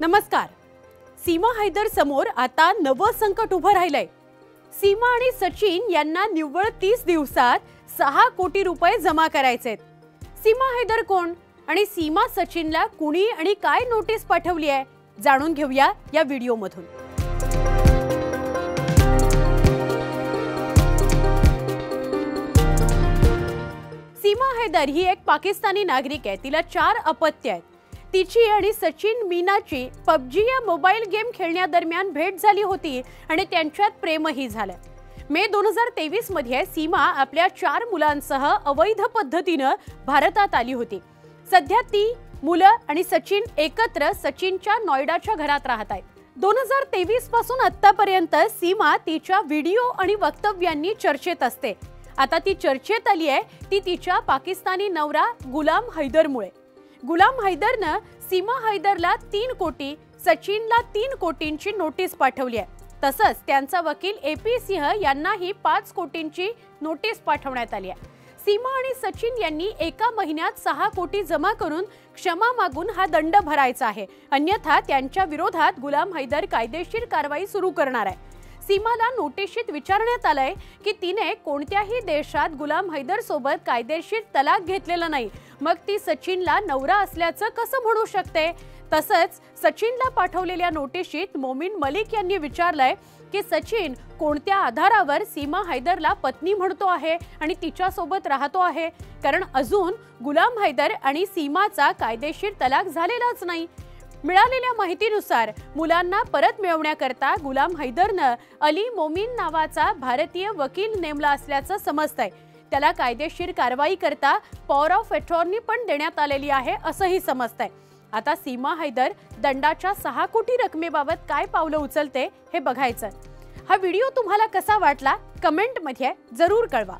नमस्कार. सीमा हैदर समोर आता नवं संकट उभं राहिलंय. सीमा आणि सचिन यांना निव्वळ तीस दिवसात सहा कोटी रुपये जमा करायचे सीमा हैदर कोण आणि सीमा सचिनला कुणी आणि काय नोटीस पाठवली आहे जाणून घेऊया या व्हिडिओमधून. सीमा हैदर ही एक पाकिस्तानी नागरिक आहे तिला चार अपत्य आहेत. तिची आणि सचिन मीनाची पबजी या मोबाईल गेम खेळण्यादरम्यान भेट झाली होती आणि त्यांच्यात प्रेमही झालं. मे दोन हजार तेवीसमध्ये सीमा आपल्या चार मुलांसह अवैध पद्धतीनं भारतात आली होती. सध्या ती मुलं आणि सचिन एकत्र सचिनच्या नॉयडाच्या घरात राहत आहेत. दोन हजार तेवीसपासून आतापर्यंत सीमा तिच्या व्हिडिओ आणि वक्तव्यांनी चर्चेत असते. आता ती चर्चेत आली आहे ती तिच्या पाकिस्तानी नवरा गुलाम हैदरमुळे. गुलाम हैदरनं सीमा हैदरला तीन कोटी सचिनला तीन कोटींची नोटीस पाठवली आहे. तसंच त्यांचा वकील ए पी सिंह यांनाही पाच कोटींची नोटीस पाठवण्यात आली आहे. सीमा आणि सचिन यांनी एका महिन्यात सहा कोटी जमा करून क्षमा मागून हा दंड भरायचा आहे. अन्यथा त्यांच्या विरोधात गुलाम हैदर कायदेशीर कारवाई सुरू करणार आहे. सीमाला नोटिशीत विचारण्यात आलंय की तिने कोणत्याही देशात गुलाम हैदर सोबत कायदेशीर तलाक घेतलेला नाही. मग ती सचिनला नवरा असल्याचं कसं म्हणू शकते? तसंच सचिनला पाठवलेल्या नोटिशीत मोमीन मलिक यांनी विचारलंय की सचिन कोणत्या आधारावर सीमा हैदरला पत्नी म्हणतो आहे आणि तिच्यासोबत राहतो आहे? कारण अजून गुलाम हैदर आणि सीमाचा कायदेशीर तलाक झालेलाच नाही. मिळालेल्या माहितीनुसार मुलांना परत मिळवण्याकरता गुलाम हैदरनं अली मोमीन नावाचा भारतीय वकील नेमला असल्याचं समजतंय. त्याला कायदेशीर कारवाई करता पॉवर ऑफ अटॉर्नी पण देण्यात आलेली आहे असंही समजतंय. आता सीमा हैदर दंडाच्या सहा कोटी रकमेबाबत काय पावलं उचलते हे बघायचं हा व्हिडिओ तुम्हाला कसा वाटला? कमेंटमध्ये जरूर कळवा.